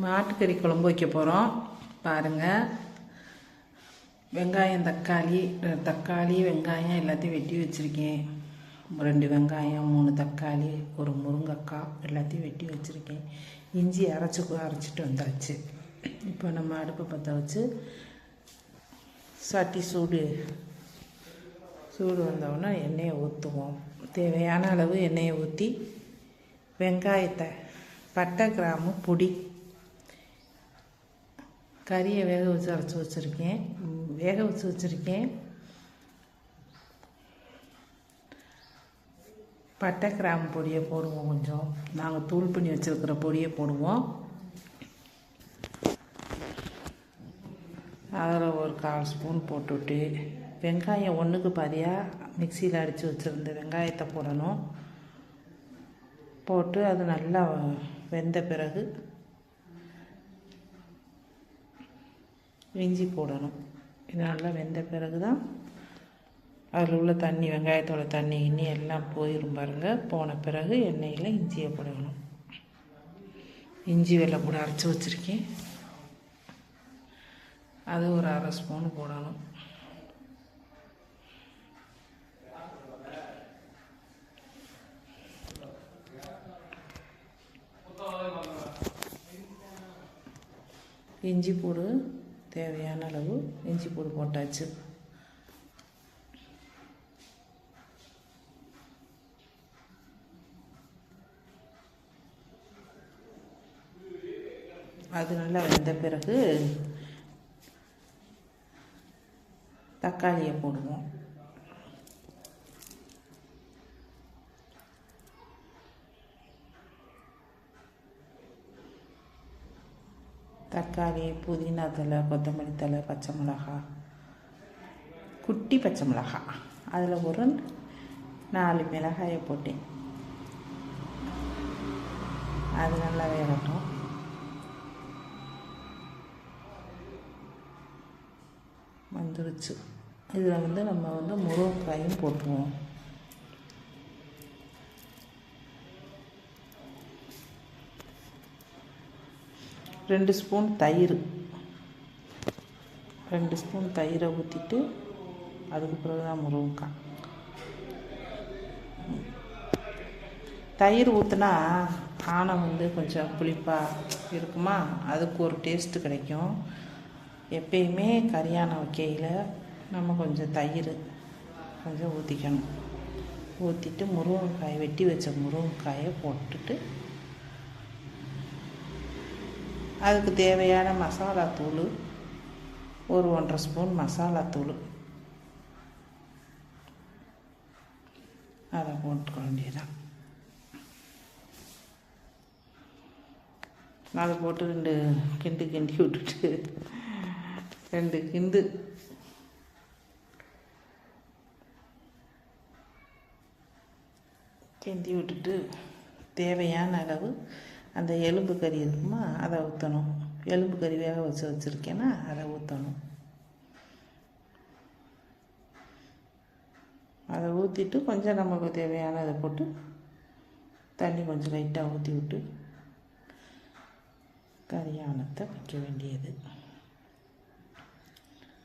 மாட்டுக்கறி குழம்பு வைக்க போகிறோம் பாருங்கள் வெங்காயம் தக்காளி தக்காளி வெங்காயம் எல்லாத்தையும் வெட்டி வச்சுருக்கேன். ரெண்டு வெங்காயம் மூணு தக்காளி ஒரு முருங்கைக்காய் எல்லாத்தையும் வெட்டி வச்சுருக்கேன். இஞ்சி அரைச்சி அரைச்சிட்டு வந்தாச்சு. இப்போ நம்ம அடுப்பை பற்ற வச்சு சட்டி சூடு சூடு வந்தவுடனே எண்ணெயை ஊற்றுவோம் தேவையான அளவு எண்ணெயை ஊற்றி வெங்காயத்தை பட்டை கிராம்பு பொடி கறியை வேக வச்சு அரைச்சி வச்சுருக்கேன். வேக வச்சு வச்சுருக்கேன். பட்டை கிராம்பு பொடியை போடுவோம் கொஞ்சம். நாங்கள் தூள் பண்ணி வச்சுருக்கிற பொடியை போடுவோம். அதில் ஒரு கால் ஸ்பூன் போட்டுவிட்டு வெங்காயம் ஒன்றுக்கு பாதியாக மிக்சியில் அடித்து வச்சுருந்த வெங்காயத்தை போடணும். போட்டு அது நல்லா வெந்த பிறகு இஞ்சி போடணும். இது நல்லா வெந்த பிறகு தான் அதில் உள்ள தண்ணி வெங்காயத்தோட தண்ணி இன்னி எல்லாம் போயிடும் பாருங்கள் போன பிறகு எண்ணெயில் இஞ்சியை போடணும். இஞ்சி வெள்ளை கூட அரைச்சி வச்சுருக்கேன். அது ஒரு அரை ஸ்பூன் போடணும். இஞ்சி போடு. தேவையான அளவு இஞ்சி பூடு போட்டாச்சு. அது நல்லா வெந்த பிறகு தக்காளியை போடுவோம். தக்காளி புதினா தழை கொத்தமல்லி தழை பச்சை மிளகாய் குட்டி பச்சை மிளகாய் அதில் ஒரு நாலு மிளகாயை போட்டேன். அது நல்லா வேகட்டும். வந்துருச்சு. இதில் வந்து நம்ம வந்து முருங்கைக்காயும் போட்டுருவோம். ரெண்டு ஸ்பூன் தயிர். ரெண்டு ஸ்பூன் தயிரை ஊற்றிட்டு அதுக்கு பிறகு தான் முருங்கைக்காய். தயிர் ஊற்றுனா ஆணம் வந்து கொஞ்சம் புளிப்பாக இருக்குமா? அதுக்கு ஒரு டேஸ்ட்டு கிடைக்கும். எப்பயுமே கரியான வைக்கையில் நம்ம கொஞ்சம் தயிர் கொஞ்சம் ஊற்றிக்கணும் ஊற்றிட்டு முருங்கைக்காய் வெட்டி வச்ச முருங்கைக்காயை போட்டுட்டு அதுக்கு தேவையான மசாலா தூள் ஒரு ஒன்றரை ஸ்பூன் மசாலா தூள். அதை போட்டுக்க வேண்டியதான் அதை போட்டு ரெண்டு கிண்டு கிண்டி விட்டுட்டு ரெண்டு கிண்டு. கிண்டி விட்டுட்டு தேவையான அளவு அந்த எலும்பு கறி இருக்குமா அதை ஊற்றணும் எலும்பு கறி வேக வச்சு வச்சுருக்கேன்னா அதை ஊற்றணும் அதை ஊற்றிட்டு கொஞ்சம் நமக்கு தேவையானதை போட்டு தண்ணி கொஞ்சம் லைட்டாக ஊற்றி விட்டு கறியானத்தை வைக்க வேண்டியது.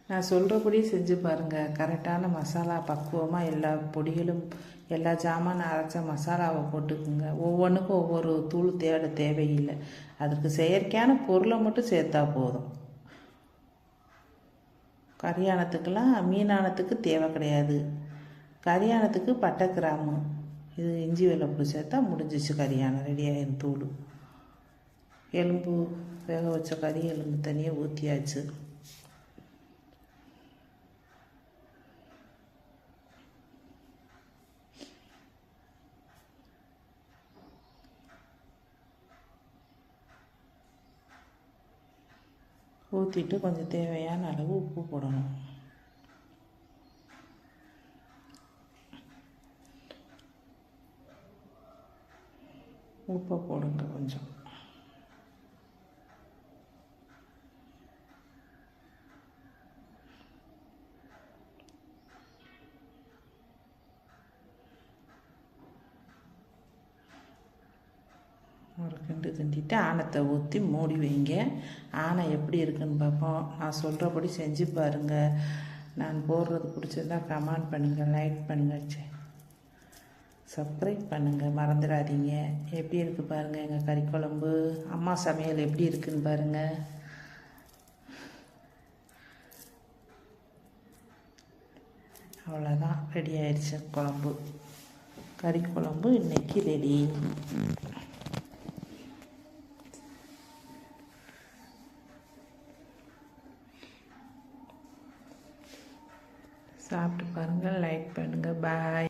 நான் சொல்கிறபடி செஞ்சு பாருங்கள் கரெக்டான மசாலா பக்குவமாக எல்லா பொடிகளும் எல்லா ஜாமான் அரைச்ச மசாலாவை போட்டுக்குங்க. ஒவ்வொன்றுக்கும் ஒவ்வொரு தூள் தேட தேவையில்லை. அதுக்கு செயற்கையான பொருளை மட்டும் சேர்த்தா போதும். கரியானத்துக்கெல்லாம் மீனானத்துக்கு தேவை கிடையாது. கரியானத்துக்கு பட்டை கிராமு இது இஞ்சி வெள்ளைப்பூடி சேர்த்தா முடிஞ்சிச்சு கரியானம். ரெடியாகிடும் தூள். எலும்பு வேக வச்ச கறி எலும்பு தனியாக ஊற்றியாச்சு ஊற்றிட்டு கொஞ்சம் தேவையான அளவு உப்பு போடணும். உப்பை போடுங்க கொஞ்சம். ஒரு கிண்டு கிண்டிட்டு ஆணத்தை ஊற்றி மூடி வைங்க. ஆணை எப்படி இருக்குன்னு பார்ப்போம். நான் சொல்கிறபடி செஞ்சு பாருங்கள் நான் போடுறது பிடிச்சிருந்தா கமெண்ட் பண்ணுங்கள் லைக் பண்ணுங்கள் சே சப்ஸ்கிரைப் பண்ணுங்கள் மறந்துடாதீங்க. எப்படி இருக்குது பாருங்கள் எங்கள் கறி குழம்பு? அம்மா சமையல் எப்படி இருக்குன்னு பாருங்கள் அவ்வளோதான் ரெடி ஆயிடுச்சு குழம்பு. கறி குழம்பு இன்னைக்கு ரெடி சாப்பிட்டு பாருங்கள் லைக் பண்ணுங்கள் பாய்